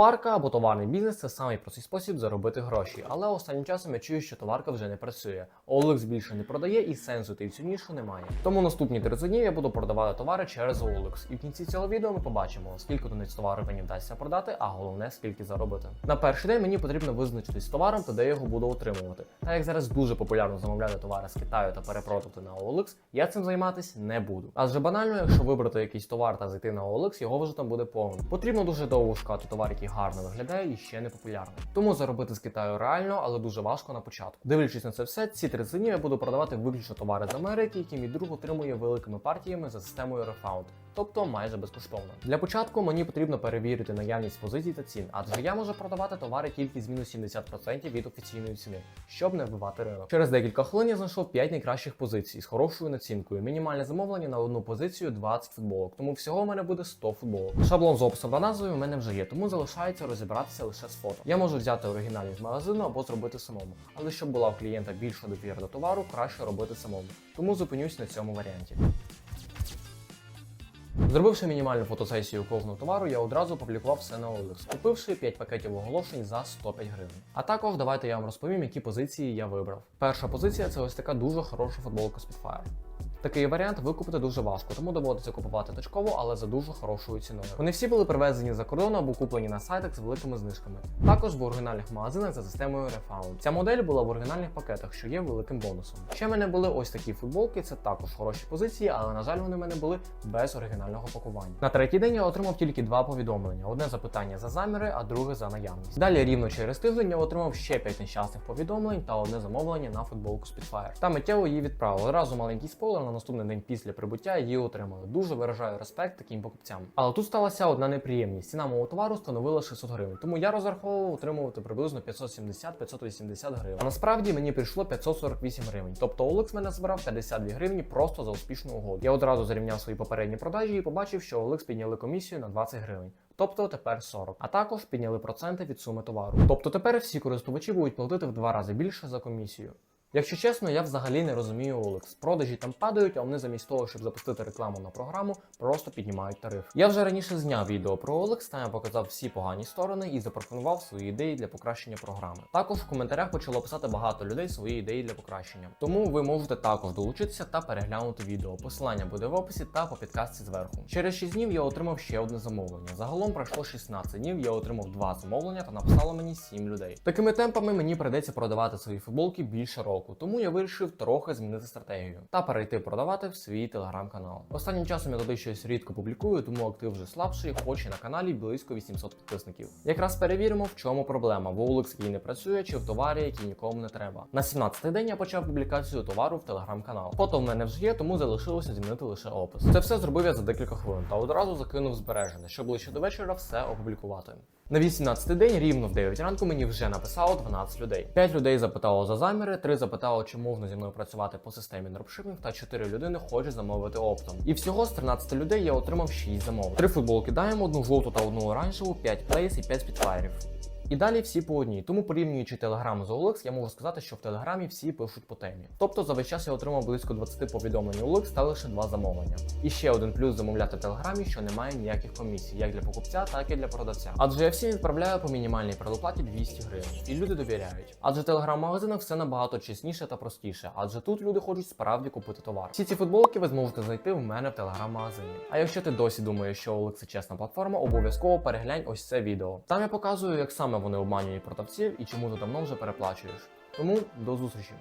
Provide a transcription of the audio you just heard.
Товарка або товарний бізнес це самий простий спосіб заробити гроші. Але останнім часом я чую, що товарка вже не працює. OLX більше не продає і сенсу ти цю нішу немає. Тому наступні 30 днів я буду продавати товари через OLX. І в кінці цього відео ми побачимо, скільки одиниць товару мені вдасться продати, а головне скільки заробити. На перший день мені потрібно визначитись з товаром та де його буду отримувати. Та як зараз дуже популярно замовляти товари з Китаю та перепродати на OLX, я цим займатися не буду. Адже банально, якщо вибрати якийсь товар та зайти на OLX, його вже там буде повно. Потрібно дуже довго шукати товар, який гарно виглядає і ще не популярний. Тому заробити з Китаю реально, але дуже важко на початку. Дивлячись на це все, ці 30 днів я буду продавати виключно товари з Америки, які мій друг отримує великими партіями за системою Refound. Тобто майже безкоштовно. Для початку мені потрібно перевірити наявність позицій та цін, адже я можу продавати товари тільки з мінус 70% від офіційної ціни, щоб не вбивати ринок. Через декілька хвилин я знайшов 5 найкращих позицій з хорошою націнкою. Мінімальне замовлення на одну позицію 20 футболок, тому всього в мене буде 100 футболок. Шаблон з описом та назвою в мене вже є, тому залишається розібратися лише з фото. Я можу взяти оригінальні з магазину або зробити самому, але щоб була в клієнта більша довіра до товару, краще робити самому. Тому зупинюсь на цьому варіанті. Зробивши мінімальну фотосесію кожного товару, я одразу опублікував все на OLX, купивши 5 пакетів оголошень за 105 гривень. А також давайте я вам розповім, які позиції я вибрав. Перша позиція це ось така дуже хороша футболка Spitfire. Такий варіант викупити дуже важко, тому доводиться купувати точково, але за дуже хорошою ціною. Вони всі були привезені за кордону або куплені на сайтах з великими знижками. Також в оригінальних магазинах за системою Refound. Ця модель була в оригінальних пакетах, що є великим бонусом. Ще в мене були ось такі футболки, це також хороші позиції, але на жаль, вони в мене були без оригінального пакування. На третій день я отримав тільки два повідомлення: одне запитання за заміри, а друге за наявність. Далі рівно через тиждень я отримав ще 5 нещасних повідомлень та одне замовлення на футболку Spitfire. Та миттєво її відправили. Одразу маленький спойлер на наступний день після прибуття її отримали. Дуже виражаю респект таким покупцям. Але тут сталася одна неприємність. Ціна мого товару становила 600 гривень, тому я розраховував отримувати приблизно 570-580 гривень. А насправді мені прийшло 548 гривень. Тобто OLX мене збирав 52 гривні просто за успішну угоду. Я одразу зарівняв свої попередні продажі і побачив, що OLX підняли комісію на 20 гривень. Тобто тепер 40. А також підняли проценти від суми товару. Тобто тепер всі користувачі будуть платити в два рази більше за комісію. Якщо чесно, я взагалі не розумію OLX. Продажі там падають, а вони замість того, щоб запустити рекламу на програму, просто піднімають тариф. Я вже раніше зняв відео про OLX, там я показав всі погані сторони і запропонував свої ідеї для покращення програми. Також в коментарях почало писати багато людей свої ідеї для покращення. Тому ви можете також долучитися та переглянути відео. Посилання буде в описі та по підказці зверху. Через 6 днів я отримав ще одне замовлення. Загалом пройшло 16 днів, я отримав два замовлення та написало мені 7 людей. Такими темпами мені прийдеться продавати свої футболки більше року року, тому я вирішив трохи змінити стратегію та перейти продавати в свій телеграм-канал. Останнім часом я туди щось рідко публікую, тому актив вже слабший, хоч і на каналі близько 800 підписників. Якраз перевіримо, в чому проблема: в OLX який не працює, чи в товарі, який нікому не треба. На 17-й день я почав публікацію товару в телеграм-канал. Фото в мене вже є, тому залишилося змінити лише опис. Це все зробив я за декілька хвилин та одразу закинув збережене, щоб ближче до вечора все опублікувати. На 18-й день, рівно в 9 ранку, мені вже написало 12 людей. 5 людей запитало за заміри, 3 запитало, чи можна зі мною працювати по системі дропшипінг, та 4 людини хочуть замовити оптом. І всього з 13 людей я отримав 6 замовлень. 3 футболки даємо, одну жовту та одну оранжеву, 5 плейс і 5 спідфайрів. І далі всі по одній. Тому порівнюючи Telegram з OLX, я можу сказати, що в Телеграмі всі пишуть по темі. Тобто за весь час я отримав близько 20 повідомлень OLX та лише два замовлення. І ще один плюс замовляти в Телеграмі, що немає ніяких комісій, як для покупця, так і для продавця. Адже я всім відправляю по мінімальній предоплаті 200 гривень, і люди довіряють. Адже телеграм-магазинах все набагато чесніше та простіше, адже тут люди хочуть справді купити товар. Всі ці футболки ви зможете знайти в мене в телеграм-магазині. А якщо ти досі думаєш, що OLX чесна платформа, обов'язково переглянь ось це відео. Там я показую, як саме вони обманюють продавців і чому ти давно вже переплачуєш. Тому до зустрічі!